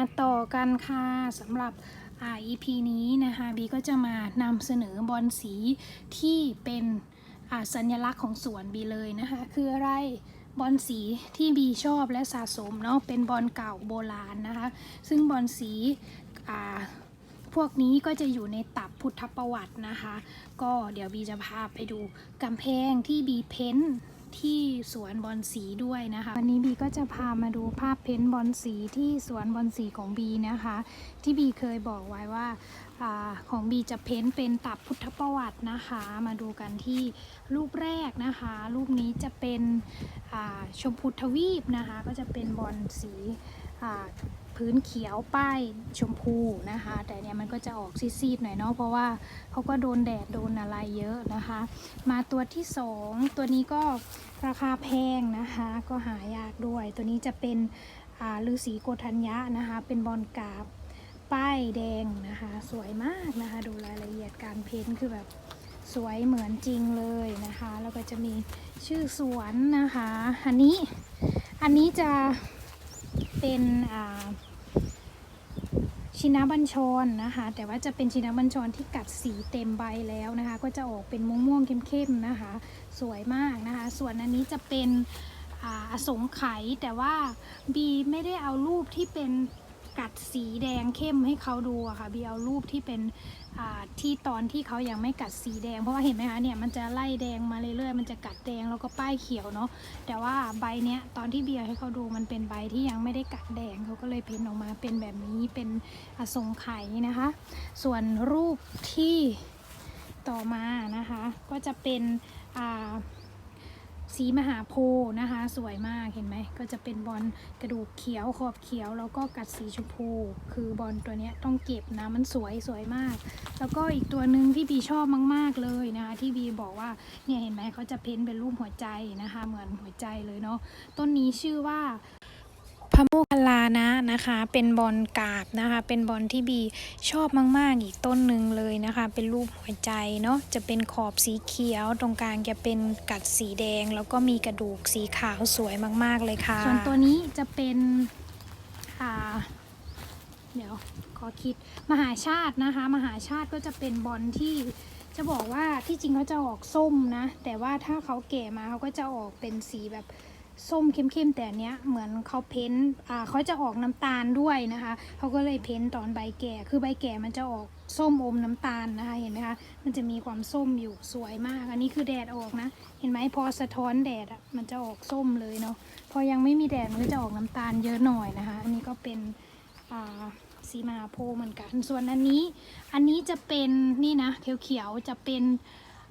มาต่อกันค่ะสำหรับอ่า EP นี้นะคะบีก็จะมานำเสนอบอลสีที่เป็นอ่าสัญลักษณ์ของสวนบีเลยนะคะคืออะไรบอลสีที่บีชอบและสะสมเนาะเป็นบอลเก่าโบราณนะคะ ซึ่งบอลสีอ่า พวกนี้ก็จะอยู่ในตับพุทธประวัตินะคะ ก็เดี๋ยวบีจะพาไปดูกำแพงที่บีเพ้นท์ที่สวนบอลสีด้วยนะคะ วันนี้บีก็จะพามาดูภาพเพ้นท์บอลสีที่สวนบอลสีของบีนะคะ ที่บีเคยบอกไว้ว่าอของบีจะเพ้นท์เป็นตับพุทธประวัตินะคะ มาดูกันที่รูปแรกนะคะ รูปนี้จะเป็นชมพูทวีปนะคะ ก็จะเป็นบอลสี พื้นเขียวป้ายชมพูนะคะ แต่เนี่ยมันก็จะออกซีดๆหน่อยเนาะเพราะว่าเขาก็โดนแดดโดนอะไรเยอะนะคะ มาตัวที่สองตัวนี้ก็ราคาแพงนะคะ ก็หายากด้วย ตัวนี้จะเป็นอ่าฤาษีโกธัญญะนะคะ เป็นบอลกาบป้ายแดงนะคะ สวยมากนะคะ ดูรายละเอียดการเพ้นคือแบบสวยเหมือนจริงเลยนะคะ แล้วก็จะมีชื่อสวนนะคะ อันนี้ อันนี้จะเป็นอ่า ชินาบัญชรนะคะ แต่ว่าจะเป็นชินาบัญชรที่กัดสีเต็มใบแล้วนะคะ ก็จะออกเป็นม่วงๆเข้มๆนะคะ สวยมากนะคะ ส่วนอันนี้จะเป็นอสงไขแต่ว่าบีไม่ได้เอารูปที่เป็น กัดสีแดงเข้มให้เขาดูอะค่ะบีเอารูปที่เป็นที่ตอนที่เขายังไม่กัดสีแดง เพราะว่าเห็นไหมคะเนี่ยมันจะไล่แดงมาเรื่อยๆมันจะกัดแดงแล้วก็ป้ายเขียวเนาะแต่ว่าใบเนี้ยตอนที่เบียร์ให้เขาดูมันเป็นใบที่ยังไม่ได้กัดแดงเขาก็เลยเพ้นออกมาเป็นแบบนี้เป็นอสงไขยนะคะ ส่วนรูปที่ต่อมานะคะ ก็จะเป็นอ่า สีมหาโพธิ์นะคะ สวยมากเห็นไหม ก็จะเป็นบอลกระดูกเขียวขอบเขียว แล้วก็กัดสีชมพู คือบอลตัวนี้ต้องเก็บนะ มันสวยสวยมาก แล้วก็อีกตัวหนึ่งที่บีชอบมาก ๆเลยนะคะ ที่บีบอกว่าเนี่ยเห็นไหมเขาจะเพ้นเป็นรูปหัวใจนะคะ เหมือนหัวใจเลยเนาะต้นนี้ชื่อว่า ระโมคคัลลานะนะคะ เป็นบอลกาบนะคะ เป็นบอลที่บีชอบมากๆ อีกต้นหนึ่งเลยนะคะ เป็นรูปหัวใจเนาะจะเป็นขอบสีเขียว ตรงกลางจะเป็นกัดสีแดง แล้วก็มีกระดูกสีขาวสวยมากๆเลยค่ะ ส่วนตัวนี้จะเป็นอ่าเดี๋ยวขอคิดมหาชาตินะคะ มหาชาติก็จะเป็นบอลที่จะบอกว่าที่จริงเขาจะออกส้มนะ แต่ว่าถ้าเขาแก่มาเขาก็จะออกเป็นสีแบบ ส้มเข้มๆแต่อันเนี้ยเหมือนเขาเพ้นท์อ่าเขาจะออกน้ำตาลด้วยนะคะเขาก็เลยเพ้นท์ตอนใบแก่ คือใบแก่มันจะออกส้มอมน้ำตาลนะคะเห็นไหมคะมันจะมีความส้มอยู่สวยมาก อันนี้คือแดดออกนะ เห็นไหมพอสะท้อนแดดอะมันจะออกส้มเลยเนาะพอยังไม่มีแดดมันก็จะออกน้ำตาลเยอะหน่อยนะคะ อันนี้ก็เป็นอ่าสีมาโพเหมือนกัน ส่วนอันนี้ อันนี้จะเป็นนี่นะเขียวๆจะเป็น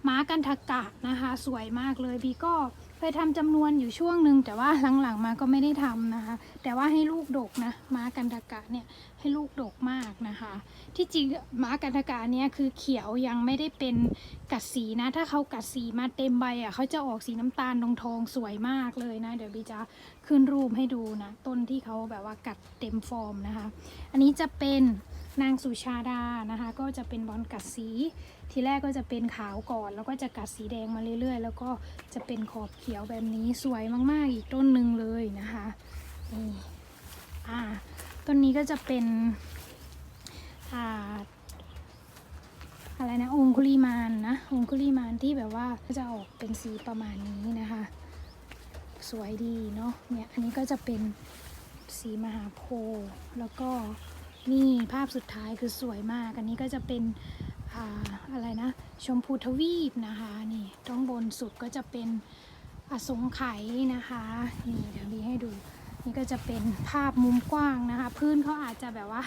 ม้ากันทกะนะคะ สวยมากเลยบีก็ เคยทำจำนวนอยู่ช่วงหนึ่งแต่ว่าหลังๆมาก็ไม่ได้ทำนะคะ แต่ว่าให้ลูกดกนะม้ากันทกะเนี่ยให้ลูกดกมากนะคะ ที่จริงม้ากันทกะเนี่ยคือเขียวยังไม่ได้เป็นกัดสีนะ ถ้าเขากัดสีมาเต็มใบอะเขาจะออกสีน้ำตาลทองทองสวยมากเลยนะ เดี๋ยวบีจะขึ้นรูปให้ดูนะ ต้นที่เขาแบบว่ากัดเต็มฟอร์มนะคะ อันนี้จะเป็นนางสุชาดานะคะ ก็จะเป็นบอลกัดสี ทีแรกก็จะเป็นขาวก่อน แล้วก็จะกัดสีแดงมาเรื่อยๆ แล้วก็จะเป็นขอบเขียวแบบนี้สวยมากๆ อีกต้นหนึ่งเลยนะคะนี่อ่าต้นนี้ก็จะเป็นอ่าอะไรนะองคุลีมานนะองคุลีมานที่แบบว่าก็จะออกเป็นสีประมาณนี้นะคะ สวยดีเนาะเนี่ยอันนี้ก็จะเป็นสีมหาโพธิ์แล้วก็ นี่ภาพสุดท้ายคือสวยมาก อันนี้ก็จะเป็นอ่าอะไรนะ ชมพูทวีปนะคะนี่ตรงบนสุดก็จะเป็นอสงไขยนะคะนี่เดี๋ยวมีให้ดูนี่ก็จะเป็นภาพมุมกว้างนะคะ พื้นเขาอาจจะแบบว่า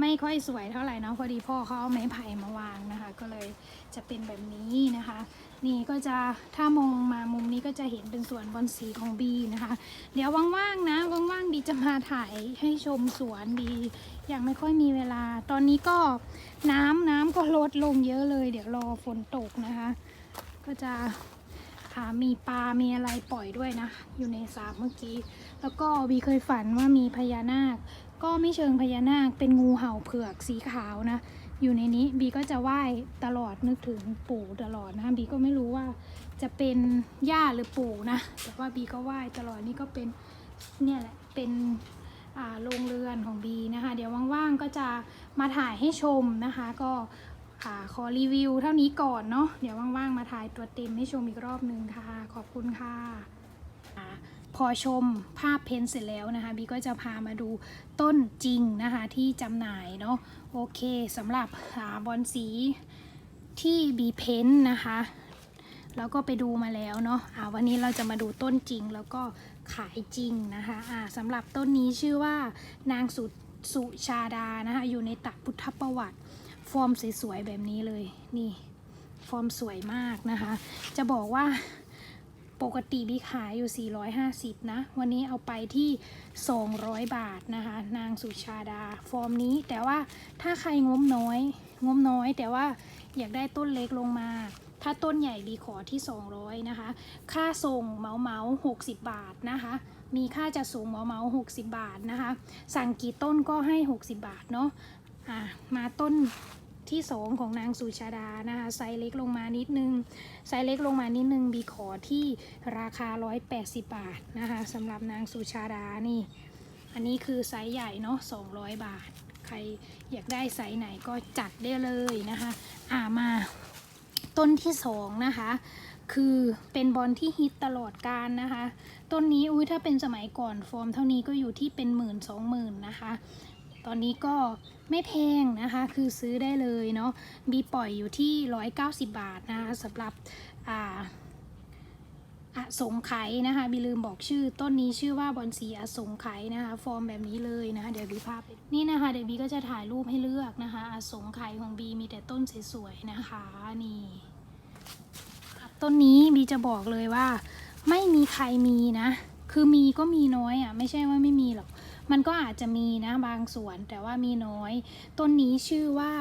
ไม่ค่อยสวยเท่าไหร่เนาะพอดีพ่อเขาเอาไม้ไผ่มาวางนะคะ ก็เลยจะเป็นแบบนี้นะคะ นี่ก็จะถ้ามองมามุมนี้ก็จะเห็นเป็นสวนบอนสีของบีนะคะ เดี๋ยวว่างๆนะว่างๆบีจะมาถ่ายให้ชมสวนบียังไม่ค่อยมีเวลา ตอนนี้ก็น้ำน้ำก็ลดลงเยอะเลย เดี๋ยวรอฝนตกนะคะ ก็จะอ่ามีปลา มีอะไรปล่อยด้วยนะ อยู่ในสระเมื่อกี้ แล้วก็บีเคยฝันว่ามีพญานาค ก็ไม่เชิงพญานาค เป็นงูเห่าเผือกสีขาวนะ อยู่ในนี้บีก็จะไหว้ตลอดนึกถึงปู่ตลอดนะบีก็ไม่รู้ว่าจะเป็นย่าหรือปู่นะแต่ว่าบีก็ไหว้ตลอดนี่ก็เป็นเนี่ยแหละเป็นอ่าโรงเรือนของบีนะคะ เดี๋ยวว่างๆก็จะมาถ่ายให้ชมนะคะ ก็อ่าขอรีวิวเท่านี้ก่อนเนาะเดี๋ยวว่างๆมาถ่ายตัวเต็มให้ชมอีกรอบนึงค่ะ ขอบคุณค่ะ พอชมภาพเพ้นท์เสร็จแล้วนะคะบีก็จะพามาดูต้นจริงนะคะที่จำหน่ายเนาะโอเคสำหรับอ่าบอลสีที่บีเพ้นท์นะคะแล้วก็ไปดูมาแล้วเนาะอ่าวันนี้เราจะมาดูต้นจริงแล้วก็ขายจริงนะคะอ่าสำหรับต้นนี้ชื่อว่านางสุสุชาดานะคะอยู่ในตักพุทธประวัติ ฟอร์มสวยๆแบบนี้เลยนี่ ฟอร์มสวยมากนะคะ จะบอกว่า ปกติบีขายอยู่ 450 นะ วันนี้เอาไปที่ 200 บาทนะคะ นางสุชาดา ฟอร์มนี้ แต่ว่าถ้าใครงบน้อย งบน้อย แต่ว่าอยากได้ต้นเล็กลงมา ถ้าต้นใหญ่บีขอที่ 200 นะคะ ค่าส่งเหมาเหมา60 บาทนะคะ มีค่าจะส่งเหมาเหมา60 บาทนะคะ สั่งกี่ต้นก็ให้ 60 บาทเนาะ อะ มาต้น ที่ 2 ของนางสุชาดานะคะไซส์เล็กลงมานิดนึงไซส์เล็กลงมานิดนึงบีขอที่ราคา 180 บาทนะคะสำหรับนางสุชาดานี่ อันนี้คือไซส์ใหญ่เนาะ200 บาท ใครอยากได้ไซส์ไหนก็จัดได้เลยนะคะอ่ามาต้นที่สองนะคะคือเป็นบอลที่ฮิตตลอดการนะคะ ต้นนี้อุ้ยถ้าเป็นสมัยก่อนฟอร์มเท่านี้ก็อยู่ที่เป็นหมื่นสองหมื่นนะคะ ตอนนี้ก็ไม่แพงนะคะ คือซื้อได้เลยเนาะบีปล่อยอยู่ที่ 190 บาทนะคะสำหรับอ่าอสงไขนะคะบีลืมบอกชื่อ ต้นนี้ชื่อว่าบอนสีอสงไขนะคะ ฟอร์มแบบนี้เลยนะคะ เดี๋ยวบีภาพ นี่นะคะ เดี๋ยวบีก็จะถ่ายรูปให้เลือกนะคะ อสงไขของบีมีแต่ต้นสวยๆนะคะ นี่ต้นนี้บีจะบอกเลยว่า ไม่มีใครมีนะ คือมีก็มีน้อยอะ ไม่ใช่ว่าไม่มีหรอก มันก็อาจจะมีนะบางส่วนแต่ว่ามีน้อย ต้นนี้ชื่อว่า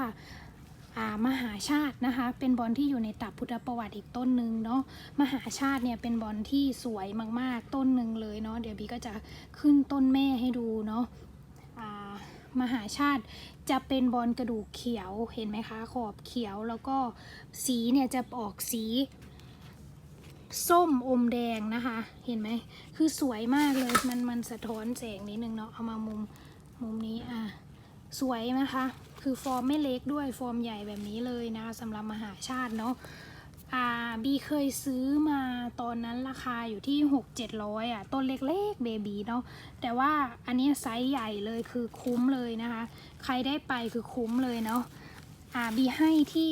ามหาชาตินะคะ เป็นบอลที่อยู่ในตับพุทธประวัติอีกต้นหนึ่งเนาะมหาชาติเนี่ยเป็นบอลที่สวยมากๆต้นหนึ่งเลยเนาะเดี๋ยวบีก็จะขึ้นต้นแม่ให้ดูเนาะามหาชาติจะเป็นบอลกระดูกเขียวเห็นไหมคะ ขอบเขียวแล้วก็สีเนี่ยจะออกสี ส้มอมแดงนะคะ เห็นไหม คือสวยมากเลย มันมันสะท้อนแสงนิดนึงเนาะ เอามามุมมุมนี้อะ สวยนะคะ คือฟอร์มไม่เล็กด้วยฟอร์มใหญ่แบบนี้เลยนะคะสำหรับมหาชาติเนาะอ่าบีเคยซื้อมาตอนนั้นราคาอยู่ที่ 6 7 0 0อะต้นเล็กๆเบบีเนาะแต่ว่าอันนี้ไซส์ใหญ่เลยคือคุ้มเลยนะคะ ใครได้ไปคือคุ้มเลยเนาะอ่าบีให้ที่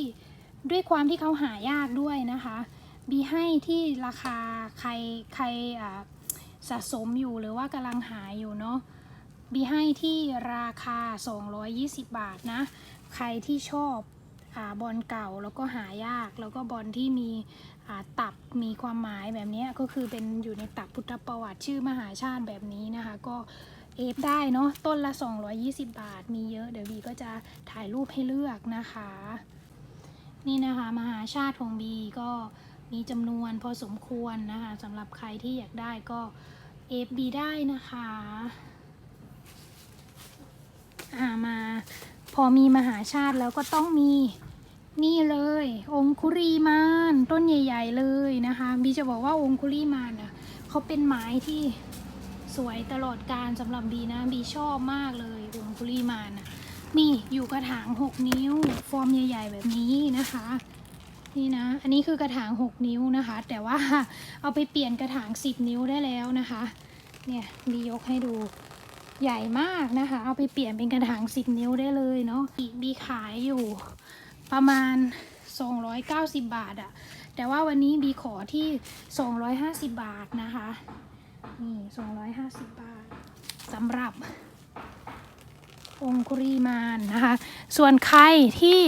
ด้วยความที่เขาหายากด้วยนะคะ บีให้ที่ราคาใครใครสะสมอยู่หรือว่ากำลังหาอยู่เนาะบีให้ที่ราคา 220 บาทนะ ใครที่ชอบอบอลเก่าแล้วก็หายากแล้วก็บอลที่มีตับมีความหมายแบบนี้ก็คือเป็นอยู่ในตับพุทธประวัติชื่อมหาชาติแบบนี้นะคะ ก็เอฟได้เนาะต้นละ 220 บาท มีเยอะเดี๋ยวบีก็จะถ่ายรูปให้เลือกนะคะ นี่นะคะ มหาชาติของบีก็ มีจำนวนพอสมควรนะคะสำหรับใครที่อยากได้ก็ FB ได้นะคะอ่ามาพอมีมหาชาติแล้วก็ต้องมีนี่เลย องคุรีมานต้นใหญ่ ๆ เลยนะคะบีจะบอกว่าองคุรีมานอะเขาเป็นไม้ที่สวยตลอดการสำหรับบีนะบีชอบมากเลยองคุรีมานอะนี่อยู่กระถาง 6 นิ้ว ฟอร์มใหญ่ ๆ แบบนี้นะคะ นี่นะ อันนี้คือกระถาง 6 นิ้วนะคะ แต่ว่าเอาไปเปลี่ยนกระถาง 10 นิ้วได้แล้วนะคะ เนี่ยมียกให้ดูใหญ่มากนะคะ เอาไปเปลี่ยนเป็นกระถาง 10 นิ้วได้เลยเนาะบีขายอยู่ประมาณ 290 บาทอะแต่ว่าวันนี้บีขอที่ 250 บาทนะคะ นี่ 250 บาทสำหรับองคุรีมานนะคะ ส่วนใครที่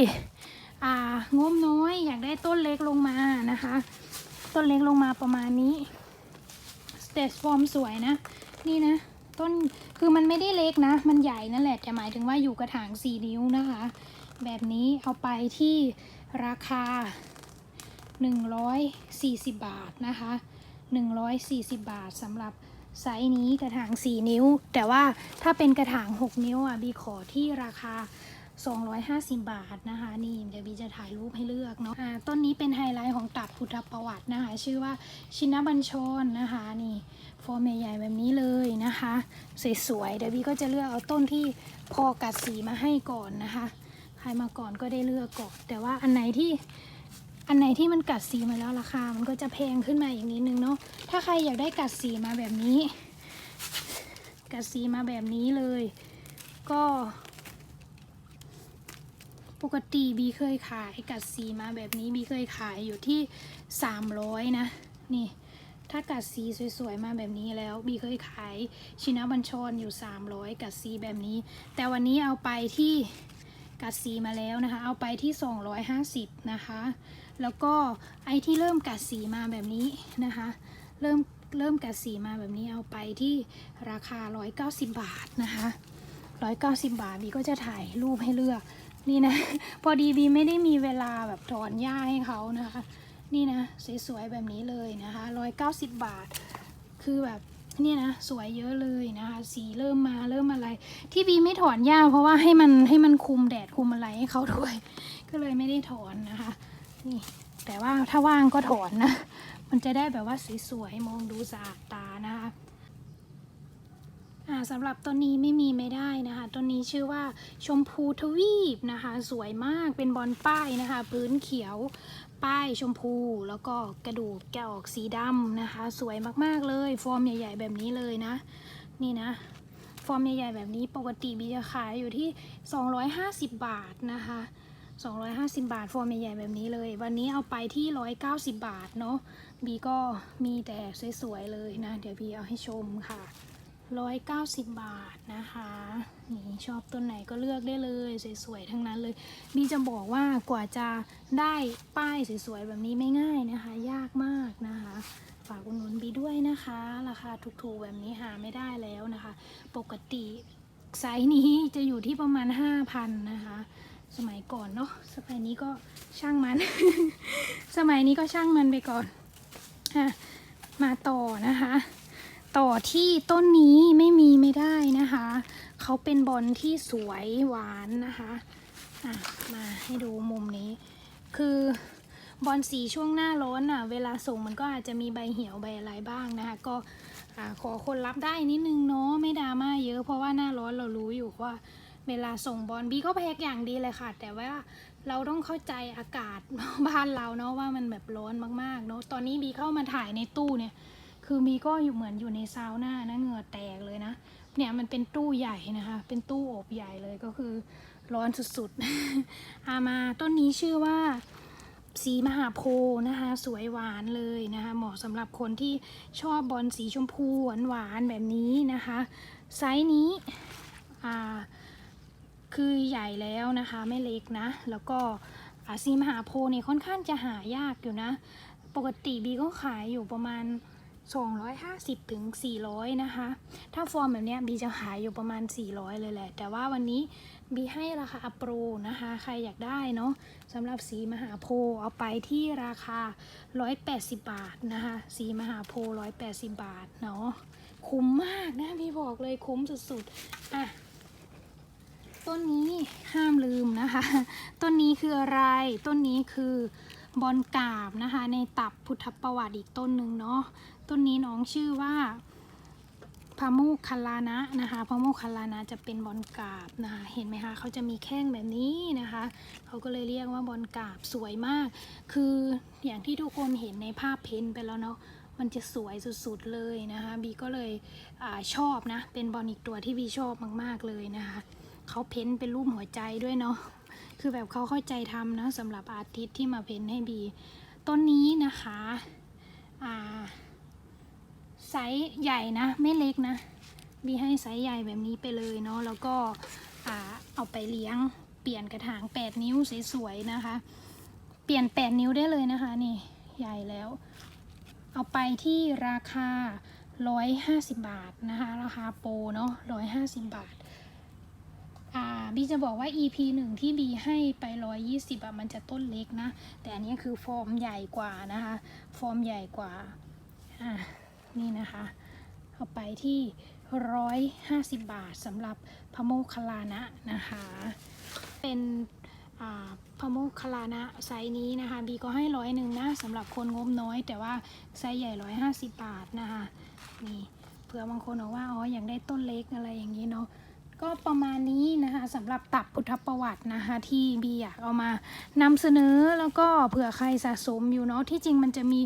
อ่างบน้อยอยากได้ต้นเล็กลงมานะคะ ต้นเล็กลงมาประมาณนี้สเตจฟอร์มสวยนะ นี่นะ ต้นคือมันไม่ได้เล็กนะ มันใหญ่นั่นแหละ แต่หมายถึงว่าอยู่กระถางสี่นิ้วนะคะ แบบนี้เอาไปที่ราคา 140 บาทนะคะ 140 บาทสำหรับไซส์นี้กระถาง 4 นิ้ว แต่ว่าถ้าเป็นกระถาง 6 นิ้วอะบีขอที่ราคา 250 บาทนะคะ นี่เดี๋ยวบีจะถ่ายรูปให้เลือกเนาะอ่าต้นนี้เป็นไฮไลท์ของตับพุทธประวัตินะคะ ชื่อว่าชินบัญชรนะคะ นี่ฟอร์มใหญ่ๆแบบนี้เลยนะคะ สวยๆเดี๋ยวบีก็จะเลือกเอาต้นที่พอกัดสีมาให้ก่อนนะคะ ใครมาก่อนก็ได้เลือกก่อน แต่ว่าอันไหนที่อันไหนที่มันกัดสีมาแล้วราคา มันก็จะแพงขึ้นมาอย่างนิดนึงเนาะถ้าใครอยากได้กัดสีมาแบบนี้ กัดสีมาแบบนี้เลย ก็ ปกติบีเคยขายกัดสีมาแบบนี้บีเคยขายอยู่ที่ 300 นะ นี่ ถ้ากัดสีสวยๆมาแบบนี้แล้วบีเคยขายชินาบัญชรอยู่ 300 กัดสีแบบนี้ แต่วันนี้เอาไปที่กัดสีมาแล้วนะคะ เอาไปที่ 250 นะคะ แล้วก็ไอที่เริ่มกัดสีมาแบบนี้นะคะ เริ่มเริ่มกัดสีมาแบบนี้เอาไปที่ราคา 190 บาทนะคะ 190 บาทบีก็จะถ่ายรูปให้เลือก นี่นะ พอดีบีไม่ได้มีเวลาแบบถอนหญ้าให้เขานะคะ นี่นะ สวยๆแบบนี้เลยนะคะ190บบาท คือแบบเนี่ยนะสวยเยอะเลยนะคะ สีเริ่มมาเริ่มอะไร ที่บีไม่ถอนหญ้าเพราะว่าให้มันให้มันคุมแดดคุมอะไรให้เขาด้วย ก็เลยไม่ได้ถอนนะคะ นี่แต่ว่าถ้าว่างก็ถอนนะ มันจะได้แบบว่าสวยๆมองดูสะอาดตา สำหรับต้นนี้ไม่มีไม่ได้นะคะต้นนี้ชื่อว่าชมพูทวีปนะคะ สวยมากเป็นบอลป้ายนะคะ พื้นเขียวป้ายชมพูแล้วก็กระดูกแกะออกสีดำนะคะ สวยมากๆเลย ฟอร์มใหญ่ ๆ แบบนี้เลยนะ นี่นะ ฟอร์มใหญ่ ๆ แบบนี้ปกติบีจะขายอยู่ที่ 250 บาทนะคะ 250 บาท ฟอร์มใหญ่ ๆ แบบนี้เลย วันนี้เอาไปที่ 190 บาทเนาะบีก็มีแต่สวย ๆ เลยนะ เดี๋ยวบีเอาให้ชมค่ะ 190 บาทนะคะนี่ชอบต้นไหนก็เลือกได้เลยสวยๆทั้งนั้นเลยบีจะบอกว่ากว่าจะได้ป้ายสวยๆแบบนี้ไม่ง่ายนะคะ ยากมากนะคะฝากอุดหนุนบีด้วยนะคะ ราคาถูกๆแบบนี้หาไม่ได้แล้วนะคะ ปกติไซส์นี้จะอยู่ที่ประมาณ 5,000 นะคะ สมัยก่อนเนาะสมัยนี้ก็ช่างมัน สมัยนี้ก็ช่างมันไปก่อนอะมาต่อนะคะ ต่อที่ต้นนี้ไม่มีไม่ได้นะคะ เขาเป็นบอลที่สวยหวานนะคะะมาให้ดูมุมนี้ คือบอลสีช่วงหน้าร้อนอะ เวลาส่งมันก็อาจจะมีใบเหี่ยวใบอะไรบ้างนะคะ ก็ขอคนรับได้นิดนึงเนาะไม่ดราม่าเยอะเพราะว่าหน้าร้อนเรารู้อยู่ว่า เวลาส่งบอลบีก็แพ็กอย่างดีเลยค่ะ แต่ว่าเราต้องเข้าใจอากาศบ้านเราเนาะว่ามันแบบร้อนมากๆเนาะตอนนี้บีเข้ามาถ่ายในตู้เนี่ย คือมีก็อยู่เหมือนอยู่ในซาวน่านะเหงื่อแตกเลยนะ เนี่ยมันเป็นตู้ใหญ่นะคะ เป็นตู้อบใหญ่เลยก็คือร้อนสุดๆ อามาต้นนี้ชื่อว่าสีมหาโพธิ์นะคะ สวยหวานเลยนะคะ เหมาะสำหรับคนที่ชอบบอลสีชมพูหวานๆแบบนี้นะคะ ไซส์นี้อ่าคือใหญ่แล้วนะคะไม่เล็กนะ แล้วก็สีมหาโพธิ์เนี่ยค่อนข้างจะหายากอยู่นะ ปกติบีก็ขายอยู่ประมาณ 250ถึง400 นะคะ ถ้าฟอร์มแบบนี้บีจะขายอยู่ประมาณ 400 เลยแหละ แต่ว่าวันนี้บีให้ราคาโปรนะคะ ใครอยากได้เนาะสำหรับสีมหาโพเอาไปที่ราคา 180 บาทนะคะ สีมหาโพ 180 บาทเนาะ คุ้มมากนะพี่บอกเลยคุ้มสุดๆ อะ ต้นนี้ห้ามลืมนะคะ ต้นนี้คืออะไร ต้นนี้คือ บอลกาบนะคะ ในตับพุทธประวัติอีกต้นหนึ่งเนาะต้นนี้น้องชื่อว่าพามุคลานะนะคะพามุคลานะจะเป็นบอลกาบนะคะเห็นไหมคะเขาจะมีแข้งแบบนี้นะคะเขาก็เลยเรียกว่าบอลกาบสวยมาก คืออย่างที่ทุกคนเห็นในภาพเพ้นท์ไปแล้วเนาะมันจะสวยสุดๆเลยนะคะบีก็เลยอชอบนะเป็นบอลอีกตัวที่บีชอบมากๆเลยนะคะเขาเพ้นท์เป็นรูปหัวใจด้วยเนาะ คือแบบเขาเข้าใจทำนะสำหรับอาร์ติสต์ที่มาเพ้นให้บี ต้นนี้นะคะอ่าไซส์ใหญ่นะ ไม่เล็กนะบีให้ไซส์ใหญ่แบบนี้ไปเลยเนาะแล้วก็อ่าเอาไปเลี้ยงเปลี่ยนกระถาง 8 นิ้วสวยๆนะคะ เปลี่ยน 8 นิ้วได้เลยนะคะนี่ใหญ่แล้ว เอาไปที่ราคา 150 บาทนะคะ ราคาโปรเนาะ150 บาทอ่า บีจะบอกว่า EP หนึ่งที่บีให้ไป120อะมันจะต้นเล็กนะ แต่อันนี้คือฟอร์มใหญ่กว่านะคะ ฟอร์มใหญ่กว่า อ่า นี่นะคะเอาไปที่150บาทสำหรับพะโมคคลานะนะคะ เป็นอ่าพะมุคลานะไซส์นี้นะคะบีก็ให้ร้อยหนึ่งนะสำหรับคนงบน้อย แต่ว่าไซส์ใหญ่ร้อยห้าสิบบาทนะคะนี่เผื่อบางคนบอกว่าอ๋ออยากได้ต้นเล็กอะไรอย่างนี้เนาะ ก็ประมาณนี้นะคะสำหรับตับพุทธประวัตินะคะที่บีอยากเอามานำเสนอแล้วก็เผื่อใครสะสมอยู่เนาะที่จริงมันจะมี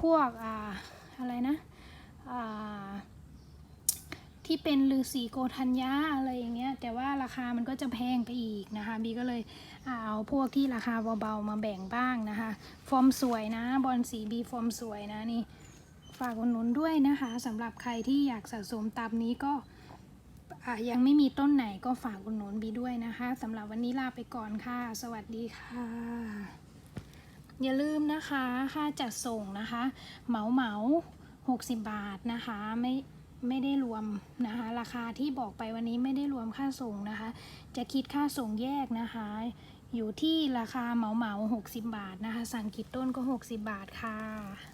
พวกอ่าอะไรนะอ่าที่เป็นฤาษีโกธัญญาอะไรอย่างเงี้ยแต่ว่าราคามันก็จะแพงไปอีกนะคะบีก็เลยเอาพวกที่ราคาเบาๆมาแบ่งบ้างนะคะ ฟอร์มสวยนะบอลสีบีฟอร์มสวยนะนี่ฝากอุดหนุนด้วยนะคะสำหรับใครที่อยากสะสมตามนี้ก็ ยังไม่มีต้นไหนก็ฝากอุดหนุนบีด้วยนะคะสำหรับวันนี้ลาไปก่อนค่ะ สวัสดีค่ะ อย่าลืมนะคะค่าจัดส่งนะคะ เหมาเหมา60 บาทนะคะไม่ไม่ได้รวมนะคะ ราคาที่บอกไปวันนี้ไม่ได้รวมค่าส่งนะคะ จะคิดค่าส่งแยกนะคะ อยู่ที่ราคาเหมาเหมา60 บาทนะคะ สั่งกี่ต้นก็ 60 บาทค่ะ